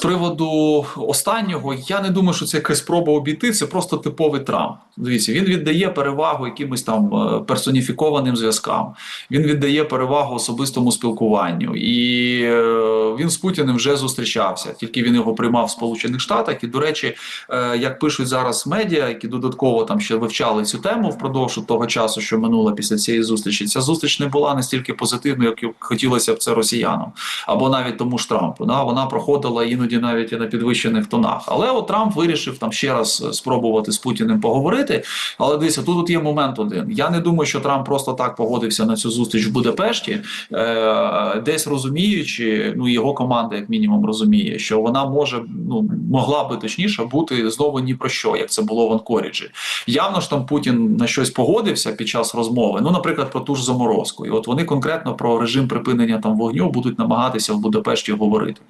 З приводу останнього, я не думаю, що це якась спроба обійти. Це просто типовий Трамп. Дивіться, він віддає перевагу якимось там е, персоніфікованим зв'язкам. Він віддає перевагу особистому спілкуванню, і е, він з Путіним вже зустрічався. Тільки він його приймав в Сполучених Штатах. І до речі, е, як пишуть зараз медіа, які додатково там ще вивчали цю тему впродовж того часу, що минуло після цієї зустрічі. Ця зустріч не була настільки позитивною, як хотілося б це росіянам, або навіть тому ж Трампу. Да? Вона проходила іноді навіть і на підвищених тонах. Але от Трамп вирішив там ще раз е, спробувати з Путіним поговорити. Але дивіться, тут от є момент один. Я не думаю, що Трамп просто так погодився на цю зустріч в Будапешті, е, десь розуміючи, ну його команда, як мінімум, розуміє, що вона може ну могла би точніше бути знову ні про що, як це було в Анкоріджі. Явно ж там Путін на щось погодився під час розмови. Ну, наприклад, про ту ж заморозку. І от вони конкретно про режим припинення там вогню будуть намагатися в Будапешті говорити.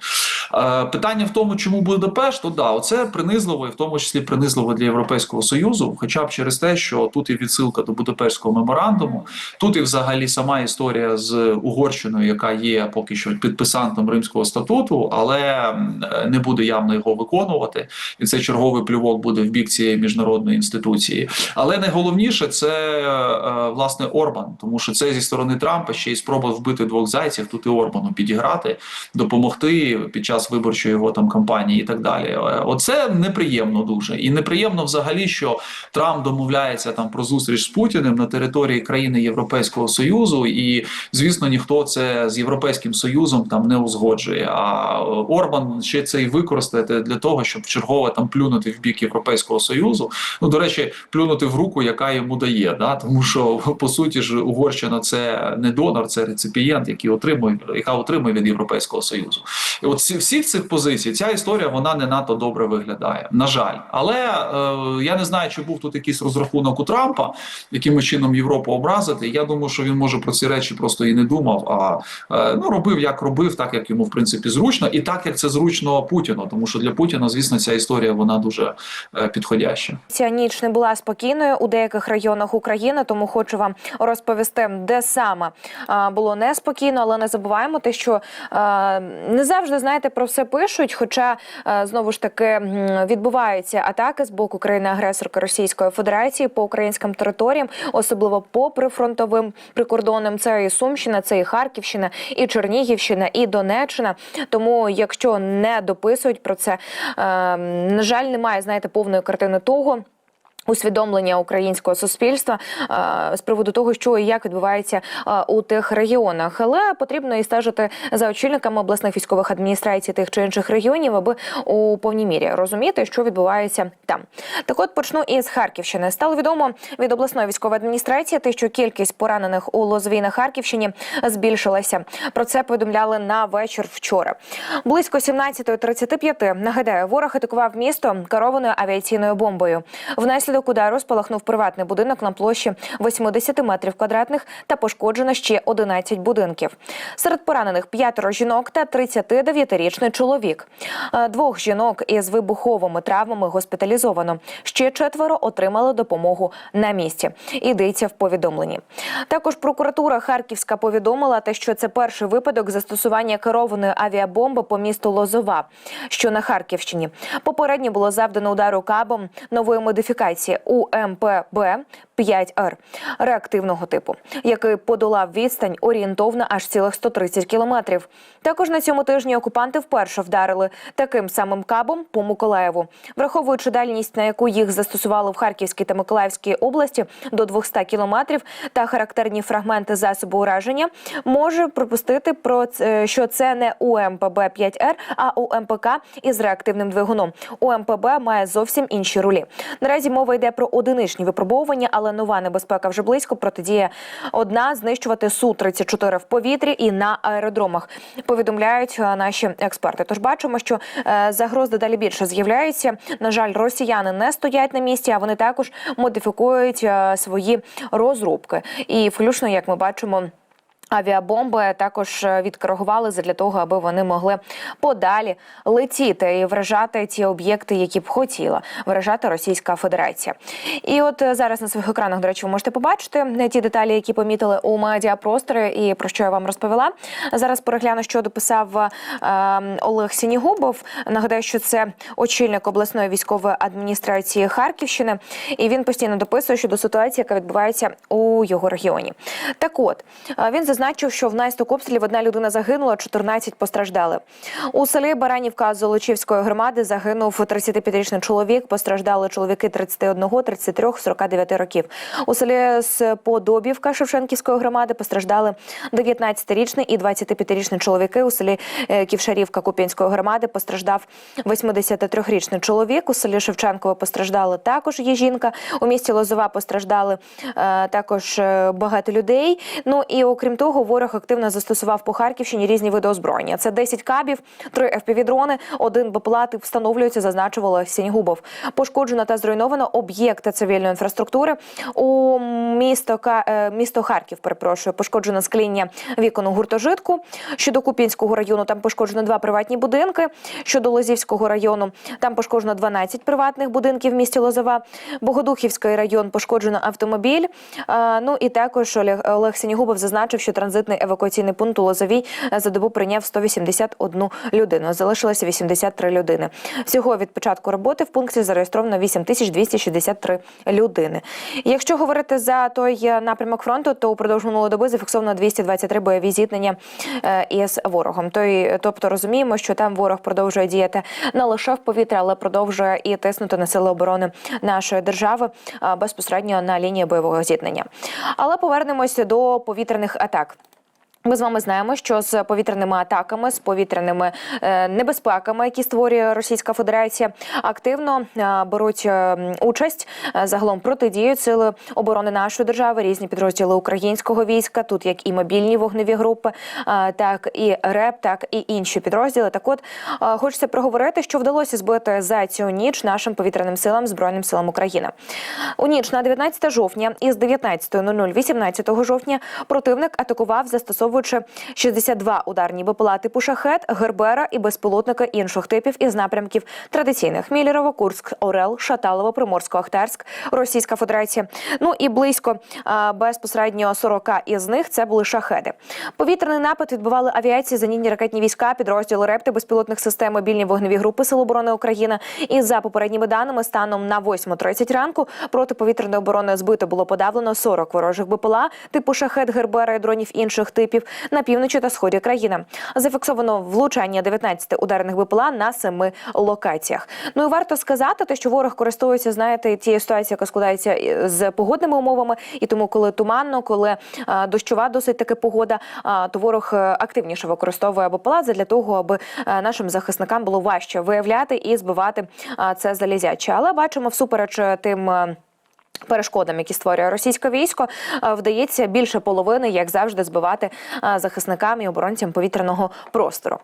Е, Питання в тому, чому Будапешт, то да, оце принизливо, і в тому числі принизливо для Європейського союзу, хоча б через те, що тут і відсилка до Будапештського меморандуму, тут і взагалі сама історія з Угорщиною, яка є поки що підписантом Римського статуту, але е, не буде явно його виконувати. І це черговий плювок буде в бік цієї міжнародної інституції. Але найголовніше це е, власне Орбан, тому що це зі сторони Трампа ще й спроба вбити двох зайців. Тут і Орбану підіграти, допомогти під час виборчої його там кампанії і так далі. Е, Оце неприємно дуже і неприємно взагалі, що Трамп домовляється там про зустріч з Путіним на території країни Європейського союзу, і звісно, ніхто це з європейським союзом там не узгоджує. А Орбан ще це і використає для того, щоб чергове там плюнути в бік Європейського союзу. Ну до речі, плюнути в руку, яка йому дає, да тому що по суті ж Угорщина це не донор, це реципієнт, який отримує, яка отримує від Європейського союзу. І от всі, всіх цих позицій ця історія вона не надто добре виглядає. На жаль, але е, я не знаю, чи був тут якийсь розрахунок у Трампа, яким чином Європу образити. Я думаю, що він може про ці речі просто і не думав, а е, ну робив як робив, так як йому в принципі зручно, і так як це зручно Путіну, тому що для Путіна, звісно, ця історія вона дуже е, підходяща. Ця ніч не була спокійною у деяких районах України, тому хочу вам розповісти, де саме а, було неспокійно, але не забуваємо те, що а, не завжди знаєте про все пишуть. Хоча знову ж таки відбуваються атаки з боку країни-агресорки Російської Федерації по українським територіям, особливо по прифронтовим прикордонним. Це і Сумщина, це і Харківщина, і Чернігівщина, і Донеччина. Тому, якщо не дописують про це, на жаль, немає знаєте повної картини того. Усвідомлення українського суспільства е, з приводу того, що і як відбувається е, у тих регіонах, але потрібно і стежити за очільниками обласних військових адміністрацій тих чи інших регіонів, аби у повній мірі розуміти, що відбувається там. Так, от почну із Харківщини. Стало відомо від обласної військової адміністрації, те, що кількість поранених у Лозві на Харківщині збільшилася. Про це повідомляли на вечір вчора. Близько 17.35, Нагадаю, ворог атакував місто керованою авіаційною бомбою. Внаслідок удару спалахнув приватний будинок на площі 80 метрів квадратних та пошкоджено ще 11 будинків. Серед поранених п'ятеро жінок та 39-річний чоловік. Е, Двох жінок із вибуховими травмами госпіталізовано. Ще четверо отримали допомогу на місці. Йдеться в повідомленні. Також прокуратура Харківська повідомила те, що це перший випадок застосування керованої авіабомби по місту Лозова, що на Харківщині. Попередньо було завдано удару кабом нової модифікації УМПБ 5Р реактивного типу, який подолав відстань орієнтовно аж цілих 130 кілометрів. Також на цьому тижні окупанти вперше вдарили таким самим кабом по Миколаєву, враховуючи дальність, на яку їх застосували в Харківській та Миколаївській області до 200 кілометрів, та характерні фрагменти засобу ураження, може припустити про це, що це не УМПБ 5Р, а УМПК із реактивним двигуном. УМПБ має зовсім інші ролі. Наразі мова йде про одиничні випробовування, але нова небезпека вже близько. Протидія одна знищувати су 34 в повітрі і на аеродромах. Повідомляють е, наші експерти. Тож бачимо, що е, загроз дедалі більше з'являються. На жаль, росіяни не стоять на місці, а вони також модифікують е, свої розробки. І включно, як ми бачимо. Авіабомби також е, відкоригували для того, аби вони могли подалі летіти і вражати ті об'єкти, які б хотіла вражати Російська Федерація. І от е, зараз на своїх екранах, до речі, ви можете побачити е, ті деталі, які помітили у медіапросторі, і про що я вам розповіла. Зараз перегляну, що дописав е, Олег Сінігубов. Нагадаю, що це очільник обласної військової адміністрації Харківщини, і він постійно дописує щодо ситуації, яка відбувається у його регіоні. Так от він зазначив, що внаслідок обстрілів одна людина загинула, 14 постраждали. У селі Баранівка Золочівської громади загинув 35-річний чоловік. Постраждали чоловіки 31, 33, 49 років. У селі Сподобівка Шевченківської громади постраждали 19-річний і 25-річний чоловіки. У селі е, Ківшарівка Куп'янської громади постраждав 83-річний чоловік. У селі Шевченково постраждали також є жінка. У місті Лозова постраждали е, також е, багато людей. Ну і окрім того, ворог активно застосував по Харківщині різні види озброєння. Це 10 кабів, 3 FPV-дрони, один БПЛА встановлюється, зазначувало Сінігубов. Пошкоджено та зруйновано об'єкти цивільної інфраструктури у місто е, місто Харків. Перепрошую, пошкоджено скління вікон у гуртожитку. Щодо Купінського району там пошкоджено два приватні будинки. Щодо Лозівського району там пошкоджено 12 приватних будинків в місті Лозова. Богодухівський район пошкоджено автомобіль. Е, Ну і також Олег, Олег Сінігубов зазначив, що транзитний евакуаційний пункт у Лозовій е, за добу прийняв 181 людину. Залишилося 83 людини. Всього від початку роботи в пункті зареєстровано 8263 людини. Якщо говорити за той е, напрямок фронту, то упродовж минулої доби зафіксовано 223 бойові зіткнення е, із ворогом. Тобто розуміємо, що там ворог продовжує діяти не лише в повітрі, але продовжує і тиснути на сили оборони нашої держави безпосередньо на лінії бойового зіткнення. Але повернемось до повітряних атак. Ми з вами знаємо, що з повітряними атаками, з повітряними е, небезпеками, які створює Російська Федерація, активно е, беруть е, участь загалом протидіють сили оборони нашої держави, різні підрозділи українського війська. Тут як і мобільні вогневі групи, так і РЕП, так і інші підрозділи. Так, от хочеться проговорити, що вдалося збити за цю ніч нашим повітряним силам збройним силам України. У ніч на 19 жовтня із 19.00 18 жовтня противник атакував, застосовуючи 62 ударні БПЛА типу шахет, гербера і безпілотника інших типів із напрямків традиційних Мілєрово, Курськ, Орел, Шаталово, Приморсько, Ахтарськ, Російська Федерація. Ну і близько а, безпосередньо 40 із них це були шахеди. Повітряний напад відбували авіації, зенітні ракетні війська, підрозділи РЕПТи, безпілотних систем, мобільні вогневі групи Сил оборони України. І за попередніми даними, станом на 8.30 ранку протиповітряної оборони збито було подавлено 40 ворожих БПЛА типу шахет, гербера і дронів інших типів на півночі та сході країни. Зафіксовано влучання 19 ударних БПЛА на семи локаціях. Ну і варто сказати, те, що ворог користується, знаєте, тією ситуацією, яка складається з погодними умовами, і тому, коли туманно, коли а, дощова досить таки погода, а, то ворог е, активніше використовує БПЛА для того, аби е, нашим захисникам було важче виявляти і збивати це залізяче. Але бачимо, всупереч е, тим. Перешкодам, які створює російське військо, е, вдається більше половини, як завжди, збивати е, захисникам і оборонцям повітряного простору.